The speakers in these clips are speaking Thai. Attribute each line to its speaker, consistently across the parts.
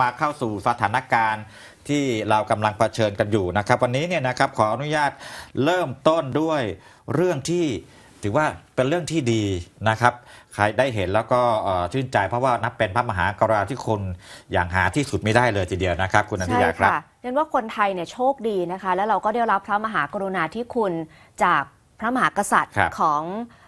Speaker 1: มาเข้าสู่สถานการณ์ที่เรากำลังเผชิญกันอยู่นะครับ วันนี้เนี่ยนะครับขออนุญาตเริ่มต้นด้วยเรื่องที่ถือว่าเป็นเรื่องที่ดีนะครับ ใครได้เห็นแล้วก็เอ่อชื่นใจเพราะว่านับเป็นพระมหากรุณาธิคุณอย่างหาที่สุดไม่ได้เลยทีเดียวนะครับ คุณอนุ
Speaker 2: ใช่
Speaker 1: ญาครับ
Speaker 2: ค่ะเรียนว่าคนไทยเนี่ยโชคดีนะคะ แล้วเราก็ได้รับพระมหากรุณาธิคุณจากพระมหากษัตริย์
Speaker 1: ครับ
Speaker 2: ของเออ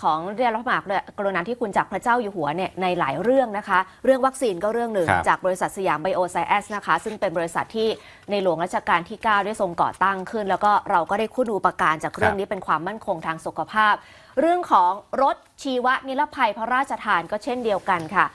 Speaker 2: ของได้รับพระมหากรุณาธิคุณจากพระเจ้าอยู่หัวเนี่ยในหลายเรื่องนะคะ เรื่องวัคซีนก็เรื่องหนึ่ง
Speaker 1: ครับ
Speaker 2: จากบริษัทสยามไบโอไซแอสนะคะ ซึ่งเป็นบริษัทที่ในหลวงรัชกาลที่ 9 ได้ทรงก่อตั้งขึ้น แล้วก็เราก็ได้คุณูปการจากเรื่องนี้เป็นความมั่นคงทางสุขภาพ เรื่องของรถชีวนิรภัยพระราชทานก็เช่นเดียวกันค่ะ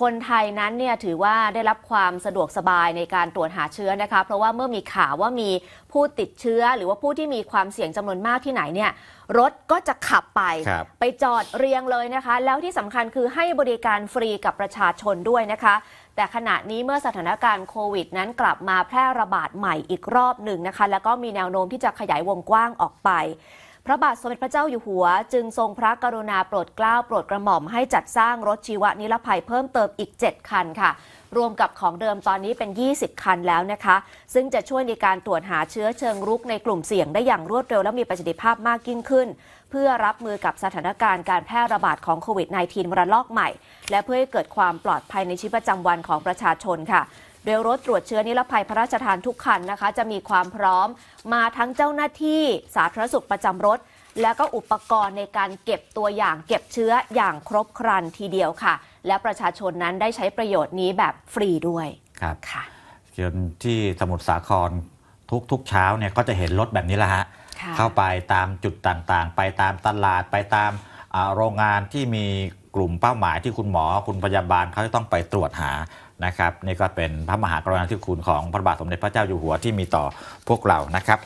Speaker 2: คนไทยนั้นเนี่ยถือว่าได้รับความสะดวกสบายในการตรวจหาเชื้อนะคะ เพราะว่าเมื่อมีข่าวว่ามีผู้ติดเชื้อ หรือว่าผู้ที่มีความเสี่ยงจำนวนมากที่ไหนเนี่ยรถก็จะขับไป
Speaker 1: ครับ
Speaker 2: ไปจอดเรียงเลยนะคะ แล้วที่สำคัญคือให้บริการฟรีกับประชาชนด้วยนะคะ แต่ขณะนี้เมื่อสถานการณ์โควิด นั้นกลับมาแพร่ระบาดใหม่อีกรอบหนึ่งนะคะ แล้วก็มีแนวโน้มที่จะขยายวงกว้างออกไป พระบาทสมเด็จพระเจ้าอยู่หัว จึงทรงพระกรุณาโปรดเกล้าโปรดกระหม่อมให้จัดสร้างรถชีวนิรภัยเพิ่มเติมอีก 7 คันค่ะ รวมกับของเดิมตอนนี้เป็น 20 คันแล้วนะคะ ซึ่งจะช่วยในการตรวจหาเชื้อเชิงรุกในกลุ่มเสี่ยงได้อย่างรวดเร็วและมีประสิทธิภาพมากยิ่งขึ้น เพื่อรับมือกับสถานการณ์การแพร่ระบาดของโควิด -19 ระลอกใหม่ และเพื่อให้เกิดความปลอดภัยในชีวิตประจำวันของประชาชนค่ะ โดยรถตรวจเชื้อนิรภัยพระราชทานทุกคันนะคะ จะมีความพร้อมมาทั้งเจ้าหน้าที่สาธารณสุขประจำรถ แล้วก็อุปกรณ์ในการเก็บตัวอย่างเก็บเชื้ออย่างครบครันทีเดียวค่ะ และประชาชนนั้นได้ใช้ประโยชน์นี้แบบฟรีด้วย
Speaker 1: ครับ
Speaker 2: ค่ะ
Speaker 1: จนที่สมุทรสาครทุกทุกเช้าเนี่ยก็จะเห็นรถแบบนี้แหละฮะ
Speaker 2: ค่ะ
Speaker 1: เข้าไปตามจุดต่างๆ ไปตามตลาดไปตามอ่าโรงงานที่มี กลุ่มเป้าหมายที่คุณหมอคุณพยาบาลเขาจะต้องไปตรวจหานะครับนี่ก็เป็นพระมหากรุณาธิคุณของพระบาทสมเด็จพระเจ้าอยู่หัวที่มีต่อพวกเรานะครับ